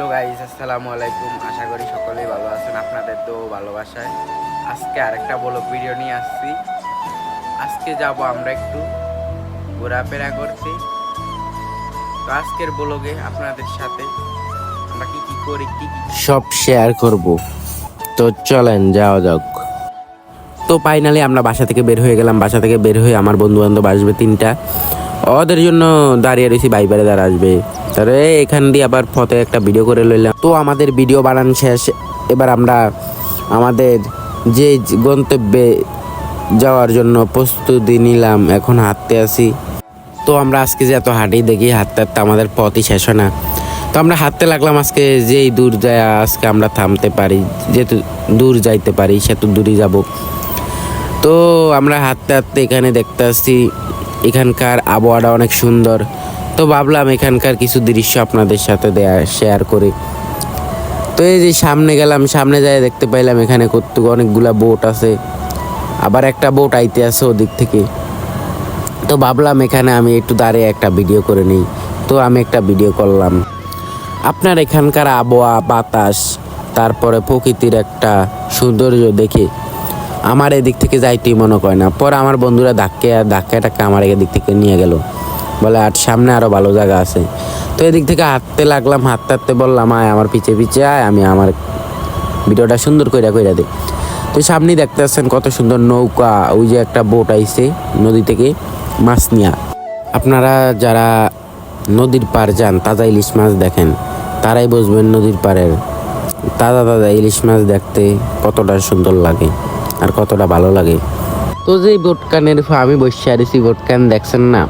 Hello guys, আসসালামু আলাইকুম। আশা করি সকলেই ভালো আছেন, আপনাদের তো ভালোবাসায়। আজকে আরেকটা ব্লগ ভিডিও নিয়ে আসছি। আজকে যাব আমরা একটু ঘোরাফেরা করতে। তো আজকের ব্লগে আপনাদের সাথে আমরা কি কি করি, কি সব শেয়ার করব। তো চলেন, যাওয়া যাক। তো ফাইনালি আমরা বাসা থেকে বের হয়ে গেলাম। বাসা থেকে বের হয়ে আমার বন্ধু বান্ধব আসবে তিনটা। ওদের জন্য দাঁড়িয়ে রয়েছি বাইবারে দাঁড়া আসবে। তারপরে এখান দিয়ে আবার ফতে একটা ভিডিও করে লইলাম। তো আমাদের ভিডিও বানান শেষ। এবার আমরা আমাদের যে গন্তব্যে যাওয়ার জন্য প্রস্তুতি নিলাম, এখন হাঁটতে আসি। তো আমরা আজকে যে এত হাঁটি দেখি, হাঁটতে হাঁটতে আমাদের পথই শেষ হয় না। তো আমরা হাঁটতে লাগলাম আজকে, যেই দূর যায় আজকে আমরা থামতে পারি, যেহেতু দূর যাইতে পারি সে তো দূরই যাব। তো আমরা হাঁটতে হাঁটতে এখানে দেখতে আসছি, এখানকার আবহাওয়াটা অনেক সুন্দর। তো ভাবলাম এখানকার কিছু দৃশ্য আপনাদের সাথে শেয়ার করি। তো এই যে সামনে গেলাম, সামনে যাই দেখতে পাইলাম এখানে কত অনেকগুলা বোট আছে। আবার একটা বোট আইতে আছে ওদিক থেকে। তো ভাবলাম এখানে আমি একটু দাঁড়িয়ে একটা ভিডিও করে নিই। তো আমি একটা ভিডিও করলাম। আপনার এখানকার আবহাওয়া, বাতাস, তারপরে প্রকৃতির একটা সৌন্দর্য দেখে আমার এদিক থেকে যাইতেই মনে করে না। পরে আমার বন্ধুরা ধাক্কে ধাক্কা টাক্কা আমার এদিক থেকে নিয়ে গেল। বলে, আর সামনে আরও ভালো জায়গা আছে। তো এদিক থেকে হাঁটতে লাগলাম, হাঁটতে হাঁটতে বললাম, আয়, আমার পিছে পিছে আয়, আমি আমার ভিডিওটা সুন্দর কইরা কইরা দিই। তো সামনেই দেখতে পাচ্ছেন কত সুন্দর নৌকা, ওই যে একটা বোট আইছে নদী থেকে মাছ নিয়া আপনারা যারা নদীর পার যান, তাজা ইলিশ মাছ দেখেন, তারাই বুঝবেন নদীর পাড়ের তাজা তাজা ইলিশ মাছ দেখতে কতটা সুন্দর লাগে আর কতটা ভালো লাগে। তো যে বোটকানের আমি বসে আছি বোটকান দেখছেন না?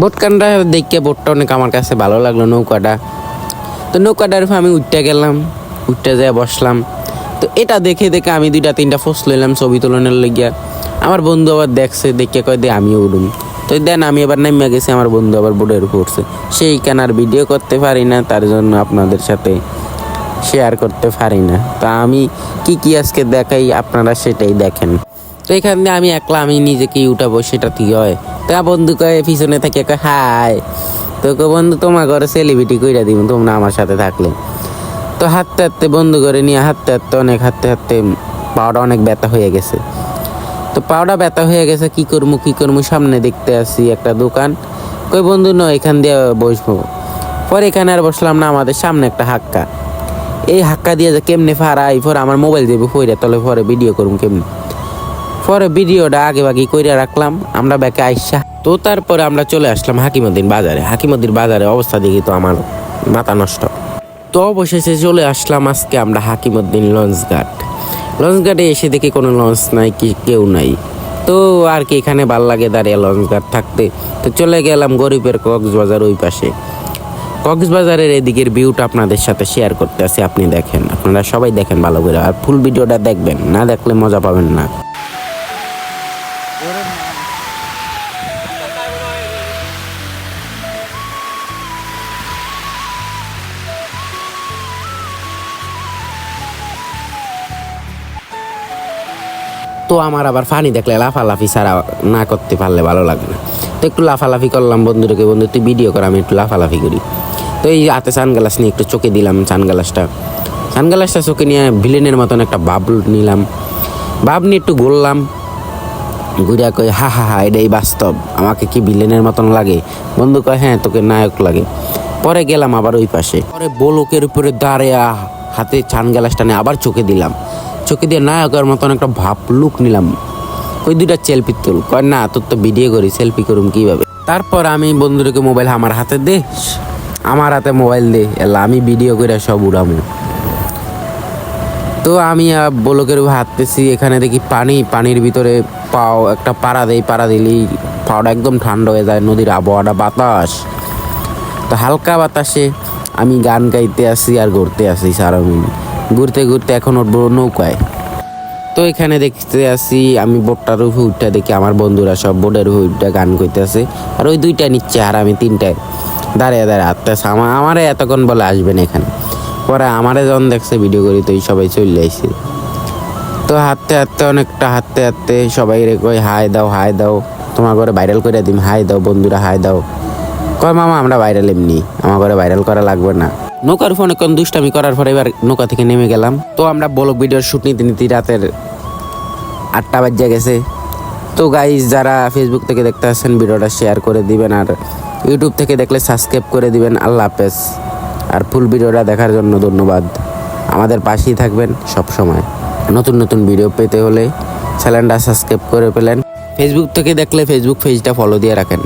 বোটকানটা দেখে বোটটা অনেক আমার কাছে ভালো লাগল নৌকাটা। তো নৌকাটার আমি উঠতে গেলাম, উঠতে যেয়ে বসলাম। তো এটা দেখে দেখে আমি দুইটা, তিনটা পোস্ট লইলাম ছবি তোলনের লাগিয়া। আমার বন্ধু আবার দেখছে, দেখে কয় দে আমিও উঠুম তো দেন আমি আবার নামিয়া গেছি, আমার বন্ধু আবার বোর্ডের উঠছে। সেই কেনার ভিডিও করতে পারি না, তার জন্য আপনাদের সাথে শেয়ার করতে পারি না। তা আমি কি কি আজকে দেখাই, আপনারা সেটাই দেখেন। তো এখান দিয়ে আমি একলা আমি নিজেকে উঠাবো, সেটা কি হয়? তা বন্ধু কয়ে পিছনে থেকে কয় হাই তো কয়, বন্ধু তোমার ঘরে সেলিব্রিটি কইরা দিব তোমরা আমার সাথে থাকলে। তো হাঁটতে হাঁটতে বন্ধু করে নিয়ে হাঁটতে হাঁটতে অনেক হাঁটতে হাঁটতে পাওয়াটা অনেক ব্যথা হয়ে গেছে। তো পাওয়াটা ব্যথা হয়ে গেছে কি করব কি করব সামনে দেখতে আসি একটা দোকান। কই বন্ধু ন এখান দিয়ে বসবো। পরে এখানে আর বসলাম না আমাদের সামনে একটা হাক্কা। এই হাক্কা দিয়ে যে কেমনে ফারাই পরে আমার মোবাইল দেবে ফইরা তাহলে পরে ভিডিও করুম কেমনে? পরে ভিডিওটা আগে বাকি কইরা রাখলাম, আমরা ব্যাকে আইসা। তো তারপরে আমরা চলে আসলাম হাকিমুদ্দিন বাজারে। হাকিমুদ্দিন বাজারে অবস্থা দেখি তো আমার মাথা নষ্ট। তো অবশেষে চলে আসলাম আজকে আমরা হাকিমুদ্দিন লঞ্চ ঘাট। লঞ্চ ঘাটে এসে দেখি কোনো লঞ্চ নাই, কি কেউ নাই। তো আর কি এখানে ভালো লাগে দাঁড়িয়ে লঞ্চ ঘাট থাকতে। তো চলে গেলাম গরিবের কক্সবাজার ওই পাশে। কক্সবাজারের এদিকের ভিউটা আপনাদের সাথে শেয়ার করতে আছে আপনি দেখেন। আপনারা সবাই দেখেন ভালো করে। আর ফুল ভিডিওটা দেখবেন, না দেখলে মজা পাবেন না। তো আমার আবার ফানি দেখলে লাফালাফি ছাড়া না করতে পারলে ভালো লাগে না। তো একটু লাফালাফি করলাম বন্ধুটাকে বন্ধু, তুই ভিডিও কর, আমি একটু লাফালাফি করি। তো এই হাতে সানগ্লাস নিয়ে একটু চোখে দিলাম সানগ্লাসটা সানগ্লাসটা চোখে নিয়ে ভিলেনের মতন একটা ভাব নিলাম। বাব নিয়ে একটু ঘুরলাম। ঘুরিয়া কই, হা হা হা, এটাই বাস্তব। আমাকে কি ভিলেনের মতন লাগে? বন্ধু কয় হ্যাঁ তোকে নায়ক লাগে। পরে গেলাম আবার ওই পাশে। পরে বলকের উপরে দাঁড়িয়ে হাতে ছান গ্লাসটা নিয়ে আবার চোখে দিলাম। চোখে দিয়ে নায়কের মতন একটা ভাব লুক নিলাম। ওই দুইটা সেলফি তুল। কয়, না, তোর তো ভিডিও করি সেলফি করুম কীভাবে? তারপর আমি বন্ধুদেরকে মোবাইল আমার হাতে দে, আমার হাতে মোবাইল দে, এলা, আমি ভিডিও করে সব উড়ামু। তো আমি বলকের হাঁটতেছি, এখানে দেখি পানি, পানির ভিতরে পাও, একটা পাড়া দেই, পাড়া দিলেই পাওটা একদম ঠান্ডা হয়ে যায়, নদীর আবহাওয়াটা বাতাস। তো হালকা বাতাসে আমি গান গাইতে আসি আর ঘুরতে আসি সারাদিন। ঘুরতে ঘুরতে এখন উঠবো নৌকায়। তো এখানে দেখতে আসি, আমি বোটটার উপরে উঠটা দেখি আমার বন্ধুরা সব বোটের উপরে উঠটা গান করতে আছে আর ওই দুইটা নিচ্ছে আর আমি তিনটায় দাঁড়িয়ে দাঁড়িয়ে হাঁটতেছে আমার আমারে এতক্ষণ বলে আসবেন এখানে। পরে আমারে যখন দেখছে ভিডিও করি, তো সবাই চলে আইছে তো হাঁটতে হাঁটতে, অনেকটা হাঁটতে হাঁটতে সবাই রে কই হাই দাও হাই দাও। তোমার ঘরে ভাইরাল করে দিম। হাই দাও বন্ধুরা, হাই দাও। কয়, মামা, আমরা ভাইরাল এমনি। আমার ঘরে ভাইরাল করা লাগবে না। নৌকার উপর অনেকক্ষণ দুষ্টামি করার পরে এবার নৌকা থেকে নেমে গেলাম। তো আমরা ব্লগ ভিডিওর শুট নিতে নিতে রাতের আটটা বাজে গেছে। তো গাইজ যারা ফেসবুক থেকে দেখতে আসছেন, ভিডিওটা শেয়ার করে দিবেন আর ইউটিউব থেকে দেখলে সাবস্ক্রাইব করে দিবেন। আল্লাহ হাফেজ। আর ফুল ভিডিওটা দেখার জন্য ধন্যবাদ। আমাদের পাশেই থাকবেন সব সময় নতুন নতুন ভিডিও পেতে হলে চ্যানেলটা সাবস্ক্রাইব করে পেলেন ফেসবুক থেকে দেখলে ফেসবুক পেজটা ফলো দিয়ে রাখেন।